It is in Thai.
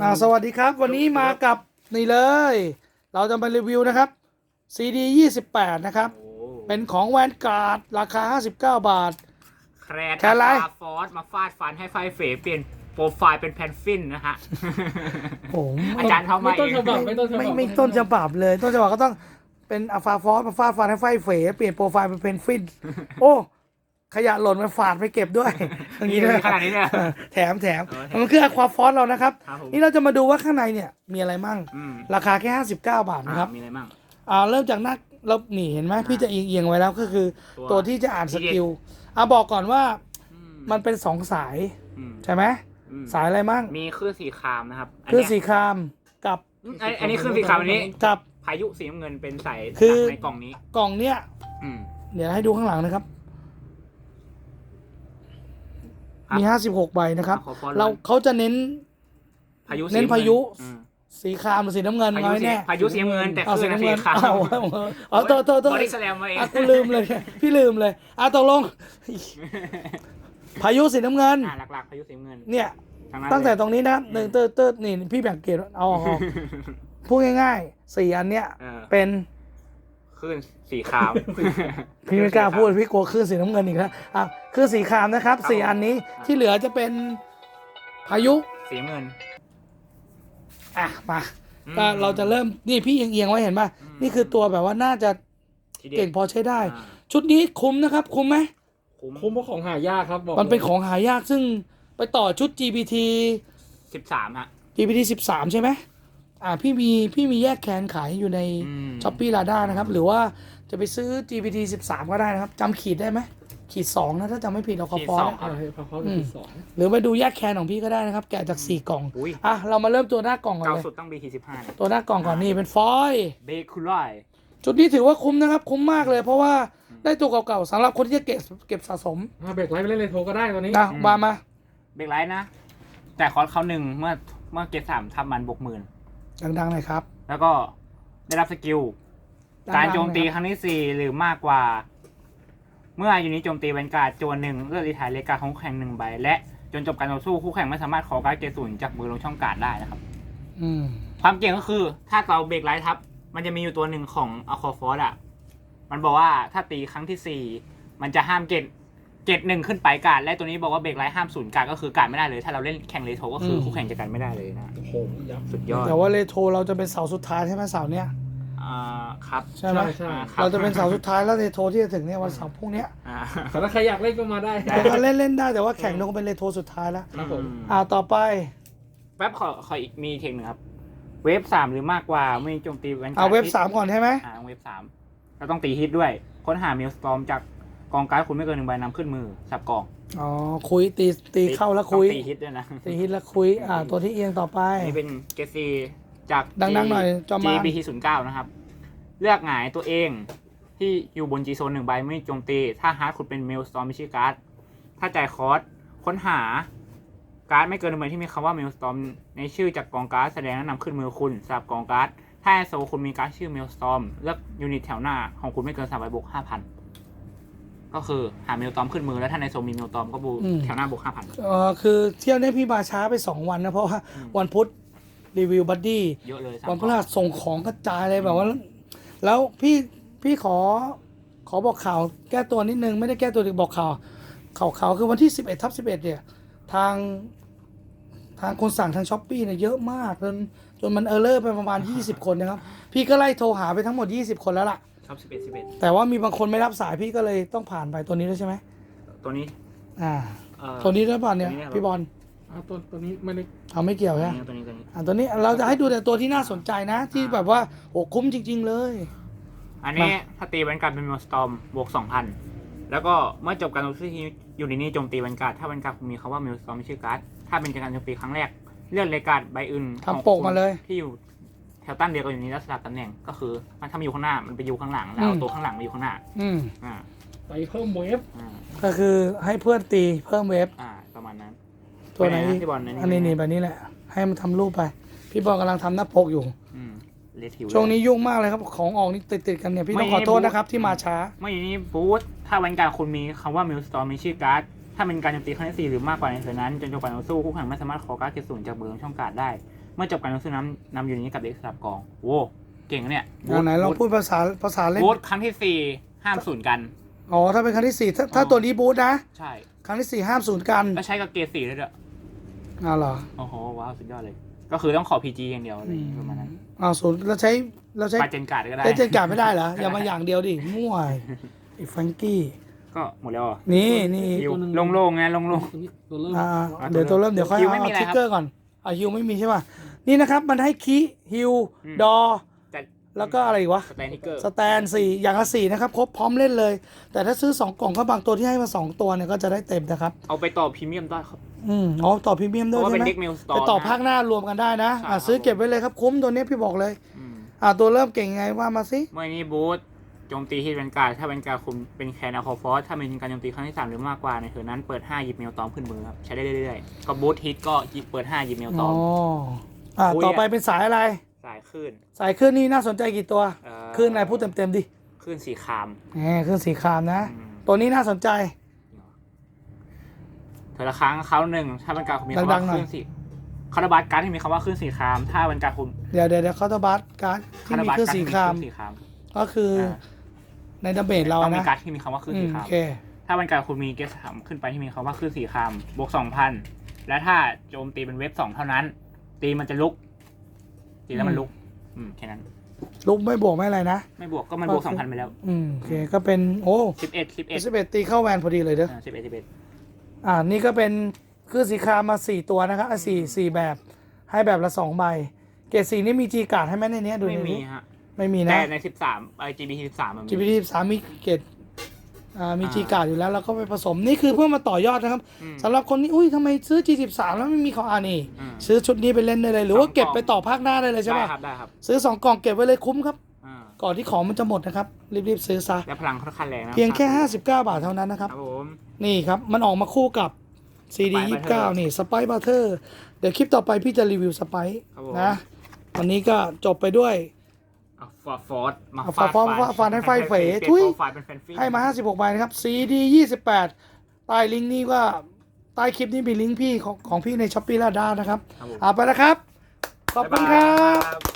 อ่าสวัสดีครับ วันนี้มากับนี่เลย เราจะมารีวิวนะครับ CD 28 นะครับโอ้เป็นของแวนการ์ดราคา 59 บาท แครดแครดอะไรฟาฟอสมาฟาดฟันให้ไฟเฟเปลี่ยนโปรไฟล์เป็นแพนฟินนะฮะโอ้โหอาจารย์ทำไม่มาต้เอนงฉบับ ไม่ต้นฉบับ ไม่ไม่ต้นฉบับเลย ต้นฉบับก็ต้องเป็นอัลฟาฟอสมาฟาดฟันให้ไฟเฟเปลี่ยนโปรไฟล์เป็นเพนฟิน โอ้ ขยะหล่นมาฝาดไปเก็บด้วย อย่างนี่นี้ด้วยขนาดนี้เนี่ยแถมแถมเออแถมมันคืออะควาฟอสเรานะครับครับผมนี่เราจะมาดูว่าข้างในเนี่ยมีอะไรมั่งอืมราคาแค่ 59 บาทนะครับอะมีอะไรบ้างอ่าเริ่มจากหน้าเรานี่เห็นไหมพี่จะเอียงเอียงๆไว้แล้วก็คือ ตัวตัวที่จะอ่านทีสเด็ดกิลอะบอกก่อนว่าอืมันเป็นสองสายอืมใช่ไหมอืมสายอะไรมั่งมีคลื่นสีครามนะครับนคือเนี้ยสีครามกับอืมอันอันนี้คลื่นสีครามอันนี้กับพายุสีน้ำเงินเป็นสายคือในกล่องนี้ กล่องเนี้ยอืมเดี๋ยวให้ดูข้างหลังนะครับ ครับมี56ใบนะครับ ขอฟอนต์เราเขาจะเน้น พายุเน้นสีำงิพายุ อืมสีครามหรือสีน้ำเงินพายุน้อยสีแน่พายุสีน้ำเงินแต่เอาคลื่สีนน้ำสีเงินขาวเอาเอาเอาโทษโทษโทษบริสแลมมาเอง อะกูลืมเลยพี่ลืมเลยอะตกลง พายุสีน้ำเงิน อ่าหลักๆพายุสีน้ำเงินเนี่ย ทั้นั้นตั้งแต่เลยตรงนี้นะหนึ่งเติร์ดเติร์ดนี่พี่แบ่งเกรดเอาออกเอาออกพูดง่ายๆสี่อันเนี้ย เออเป็นค ลื่นสีขาวพี่ไม่กล้าพูดพี่กลัวคลื่นสีน้ำเงินอีกแล้วอะคลื่นสีครามนะครับสี่อันนี้ที่เหลือจะเป็นพายุสีน้ำเงิน อะมาอืมก็เราจะเริ่มนี่พี่เอียงๆไว้เห็นป่ะอืม นี่คือตัวแบบว่าน่าจะทีเด็ดเก่งพอใช้ได้ อ่าชุดนี้คุ้มนะครับ คุ้มไหมคุ้มคุ้มเพราะของหายากครับบอกมันเป็นลยของหายากซึ่งไปต่อชุด GPT สิบสามฮะ GPT 13 ใช่ไหม อ่าพี่มีพี่มีแยกแคนขายอยู่ในอืม ช้อปปี้ลาด้านะครับ หรือว่าจะไปซื้อ GPT 13 ก็ได้นะครับจำขีดได้ไหมขีด 2 นะ ถ้าจำไม่ผิดเราขอฟอขีดสนองต์เออให้พอเขาอืเป็นมที่สองหรือไปดูแยกแคนของพี่ก็ได้นะครับ แกะจาก 4 กล่อง อุ้ยอะ เรามาเริ่มตัวหน้ากล่องก่อนเก่าเลย สุดต้อง BT สิบห้าเนี่ยตัวหน้ากล่องก่อนนี่เป็นฟอยล์เบคูไลจุดนี้ถือว่าคุ้มนะครับ คุ้มมากเลย เพราะว่าได้ตัวเก่าๆสำหรับคนที่จะเก็บเก็บสะสมอ่าเบรกไลท์ไปเล่นเลยโทรก็ได้ตัวนี้นะมามา เบรกไลท์นะ แต่คอร์สเขาหนึ่งเมื่อเมื่อเกตสามทำมันบวกหมื่น ดังๆหน่อยครับ แล้วก็ได้รับสกิล ดังๆการโจมตีหน่อยครั้งที่สี่หรือมากกว่า เมื่อยูนิตโจมตีแวนการ์ดโจนหนึ่งเลือกรีไทายเลกาของคู่แข่งหนึ่งใบและจนจบการต่อสู้คู่แข่งไม่สามารถขอการ์ดเกรดศูนย์จากมือลงช่องการ์ดได้นะครับ อืม ความเก่งก็คือถ้าเราเบรกไลท์ทับ มันจะมีอยู่ตัวหนึ่งของอคอฟอร์ดอะ มันบอกว่าถ้าตีครั้งที่สี่มันจะห้ามเกต เกตหนึ่งขึ้นไปการ์ดและตัวนี้บอกว่าเบรกไลท์ห้ามศูนย์การ์ดก็คือการ์ดไม่ได้เลย ถ้าเราเล่นแข่งเลโทก็คือคู่แข่งจะกันไม่ได้เลยนะโอ้โหยับ สุดยอดแต่ว่าเลโทรเราจะเป็นเสาสุดท้ายใช่ไหมเสาเนี้ย อ่าครับใช่ไหม ใช่ อ่าครับเราจะเป็นเสาสุดท้ายแล้วเลโทรที่จะถึงเนี่ยวันเสาร์พรุ่งเนี้ยอ่า แต่ถ้าใครอยากเล่นก็มาได้ ได้แต่ก็เล่นเล่นได้แต่ว่าแข่งต้องเป็นเลโทรสุดท้ายแล้ว ครับผม อ่าต่อไปแป๊บขอขออีกมีอีกเทคหนึ่งครับ เวฟสามหรือมากกว่าไม่โจมตีแวนการ์ดเอาเว็บฮิตสามก่อนใช่ไหม อ่าเวฟสามเราต้องตีฮิตด้วย ค้นหาเมลสตอมจาก กองการ์ดคุณไม่เกินหนึ่งใบนำขึ้นมือสับกองอ๋อคุยตีตีเข้าแล้วคุยต้องตีฮิตด้วยนะตีฮิตแล้วคุยอ่าตัวที่เอียงต่อไปอันนี่เป็นเกสซีจากดังๆหน่อยจอมมาน GBT ศูนย์เก้านะครับ เลือกหงายตัวเองที่อยู่บน G โซนหนึ่งใบไม่โจมตี ถ้าฮาร์ดคุณเป็นเมลสตอมไม่ชื่อการ์ดถ้าจ่ายคอร์สค้นหาการ์ดไม่เกินหนึ่งใบที่มีคำว่าเมลสตอมในชื่อจากกองการ์ดแสดงและนำขึ้นมือคุณสำหรับกองการ์ดถ้าโซคุณมีการ์ดชื่อเมลสตอมเลือกยูนิตแถวหน้าของคุณไม่เกินสามใบบวกห้าพัน ก็คือหาเมลตอมขึ้นมือแล้วถ้าในโซมีเมลตอมก็บูแถวหน้าบวกห้าพัน เออคือเที่ยวนี้พี่มาช้าไปสองวันนะ เพราะว่าอืม วันพุธรีวิวบัดดี้เยอะเลยสามวันพฤหัสส่งของกระจายเลยแบบว่า แล้วพี่พี่ขอขอบอกข่าวแก้ตัวนิดนึง ไม่ได้แก้ตัวเด็กบอกข่าวข่าวข่าวคือวันที่ 11ทับ11 เนี่ย ทางทางคนสั่งทางช้อปปี้เนี่ยเยอะมากจนจนมันเออร์เลอร์ไปประมาณ 20 คนนะครับ พี่ก็ไล่โทรหาไปทั้งหมด 20 คนแล้วล่ะ ครับสิบเอ็ดสิบเอ็ดแต่ว่ามีบางคนไม่รับสายพี่ก็เลยต้องผ่านไปตัวนี้ด้วยใช่ไหมตัวนี้อ่า เอ่อ ตัวนี้ด้วยป่ะเนี่ยตัวนี้ครับ พี่บอลอ่าตัวตัวนี้ไม่ได้เอาไม่เกี่ยวตัวใช่ไหมนี้ตัวนี้ตัวนี้ อ่าตัวนี้เราจะให้ดูแต่ตัวที่น่าสนใจนะ ที่แบบว่าโอ้คุ้มจริง ๆ เลย อันนี้มาถ้าตีแวนการ์ดเป็นมอนสตอมบวกสองพันแล้วก็เมื่อจบการต่อสู้ที่อยู่ในนี้โจมตีแวนการ์ดถ้าแวนการ์ดมีคำว่ามิลสตอมไม่ชื่อการ์ดถ้าเป็นการโจมตีครั้งแรก เลื่อนเลการ์ดใบอื่นของทำโปกมาเลย ที่อยู่ แถวตั้นเดียวกันอยู่นี้แล้วสลับตำแหน่งก็คือ มันถ้ามันอยู่ข้างหน้ามันไปอยู่ข้างหลังแล้วเอาอืมตัวข้างหลังมาอยู่ข้างหน้าอืมอ่าไปเพิ่มเวฟอ่าก็คือให้เพื่อนตีเพิ่มเวฟอ่าประมาณนั้นตัวไหนปะที่บอลอันนี้นี่แบบนี้แหละ ให้มันทำรูปไป พี่บอลกำลังทำหน้าปกอยู่ อืมเลทิวช่วงนี้ยุ่งมากเลยครับของออกนี่ติดติดๆกันเนี่ยพี่ต้องไม่ขอโทษไม่นะครับที่มาช้าเมื่ออยู่นี้บูธถ้าแวนการ์ดคุณมีคำว่ามิลสตอมมีชื่อการ์ดถ้าเป็นการโจมตีครั้งที่สี่หรือมากกว่าในเท่านั้นจนจบการต่อสู้คู่แข่งไม่สามารถขอการ์ดเกรดศูนย์จากเบอร์ของช่องการ์ดได้ เมื่อจบการลงทุนนำนำยูนิตนี้กับเด็กสลับกองโว้เก่งนะเนี่ยอ่าไหนลองพูดภาษาภาษาเล่น บูธครั้งที่สี่ห้ามศูนย์กัน อ๋อ ถ้าเป็นครั้งที่สี่ถ้าถ้าอ๋อตัวนี้บูธนะ ใช่ครั้งที่สี่ห้ามศูนย์กันแล้วใช้กับเกรดสี่ด้วยเด้ออ้าวเหรอโอ้โหว้าวสุดยอดเลย ก็คือต้องขอ PG อย่างเดียวอะไรอย่างเงี้ยประมาณนั้นอ้าวศูนย์เราใช้เราใช้ปาเจนการ์ดก็ได้ เล่นเจนการ์ดไม่ได้เหรอ อย่ามาอย่างเดียวดิ มั่วไอ้แฟรงกี้ ก็หมดแล้วเหรอนี่นี่ฮิวโล่งๆไงโล่ง ตัวนี้ตัวเริ่ม อ่าอะเดี๋ยวตัวเริ่มเดี๋ยวค่อยฮิวเอาไม่มีอะไรทิกครับเกอร์ก่อน อะฮิวไม่มีใช่ป่ะ นี่นะครับมันให้คีฮิวอืม ดอๆแต่แล้วก็อะไรอีกวะ สแตนนิเกอร์สแตนสี่อย่างละสี่นะครับ ครบพร้อมเล่นเลย แต่ถ้าซื้อ 2 กล่องก็บางตัวที่ให้มา 2 ตัวเนี่ยก็จะได้เต็มนะครับ เอาไปต่อพรีเมียมได้ครับ อืมอ๋อต่อพรีเมียมเพด้วยราะว่าใช่เป็นไหมเด็กเมลสตอไปร์ต่อภาคหน้ารวมกันได้นะ ใช่อะครับซื้อเก็บไว้เลยครับคุ้มตัวนี้พี่บอกเลย อะตัวเริ่มเก่งยังไงว่ามาสิ เมื่อนี้บูธ โจมตีที่เป็นการดถ้าเป็นการดคุมเป็นแคนอาคอฟอสถ้าเป็นการโจมตีครั้งที่สามหรือมากกว่าในเทิร์นนั้นเปิด5หยิบเมลตอมขึ้นมือครับใช้ได้เรื่อยๆก็บูธฮิตก็หยิบเปิด5หยิบเมลตอ๋ออมอะคุยต่อไปอะเป็นสายอะไร สายขึ้นสายขึ้นนี่น่าสนใจกี่ตัวเอ่อขึ้นอะไรพูดเต็มๆดิขึ้นสีคามแหมขึ้นสีครามนะอืมตัวนี้น่าสนใจเธอละครั้งเขาหนึ่งถ้าเป็นการคุมมีคำดัว่างๆหน่อยขึ้นสีคาราบัสการดที่มีคำว่าขึ้นสีคาม ถ้าเป็นการคุมเดี๋ยวเดี๋ยวเดี๋ยวเขาตบัสการ์ดที่คารามีบัสขึ้นการดสีที่มีครามขึ้นสีคามก็คืออา ในดัมเบลเราต้องมีนะการดที่มีคำว่าขึ้นอืสีมคาโอมเค ถ้าเป็นการคุณมีเกสสามขึ้นไปที่มีคำว่าขึ้นสีคามบวกสองพันและถ้าโจมตีเป็นเว็บสองเท่านั้น ตีมันจะลุก ตีแล้วมันลุก อืมแค่นั้น ลุกไม่บวกไม่อะไรนะ ไม่บวกก็มันบวกสองพันไปแล้วอืมโอเคก็เป็นโอ้สิบเอ็ดสิบเอ็ดสิบเอ็ดตีเข้าแวนพอดีเลยเด้อ สิบเอ็ดสิบเอ็ดอ่านี่ก็เป็นคือสีครามมาสี่ตัวนะครับอะสี่สี่แบบให้แบบละสองใบ เกรดสีนี่มีจีการ์ดให้ไหมในเนี้ยดูไม่ในมีนี้ฮะ ไม่มีแต่นะในสิบสามไอจีบีสิบสามมันมี GPT สามมีเกรดอ่ามีอ่า จีการ์ดอยู่แล้วแล้วก็ไปผสมนี่คือเพื่อมาต่อยอดนะครับอืม สำหรับคนที่อุ้ยทำไมซื้อ G13 แล้วไม่มีของอ่านี่ อืม ซื้อชุดนี้ไปเล่นได้เลย หรือว่าสองกล่อง เก็บไปต่อภาคหน้าได้เลยใช่ได้ป่ะครับได้ครับซื้อสองกล่องเก็บไว้เลยคุ้มครับ อ่าก่อนที่ของมันจะหมดนะครับ รีบๆซื้อซะ และพลังค่อนข้างแรงนะเพียงแค่ 59 บาทเท่านั้นนะคครัรับบผม นี่ครับ มันออกมาคู่กับ CD Spike Butter 29 นี่สไปบัตเตอร์เดี๋ยวคลิปต่อไปพี่จะรีวิวสไปครับผม นะ วันนี้ก็จบไปด้วย เอาฟอร์ฟอร์ดมาเอาฟาดฟาดฟาดฟาดให้ไฟเฟ๋ปลี่ยนทุยโปรไฟล์เป็นแฟนฟิงให้มา 56 ใบนะครับ CD 28ใต้ลิงก์นี้ก็ใต้คลิปนี้มีลิงก์พี่ของของพี่ในช้อปปี้ลาด้านะครับครับผมเอาไปแล้วครับ ขอบคุณครับบ๊ายบาย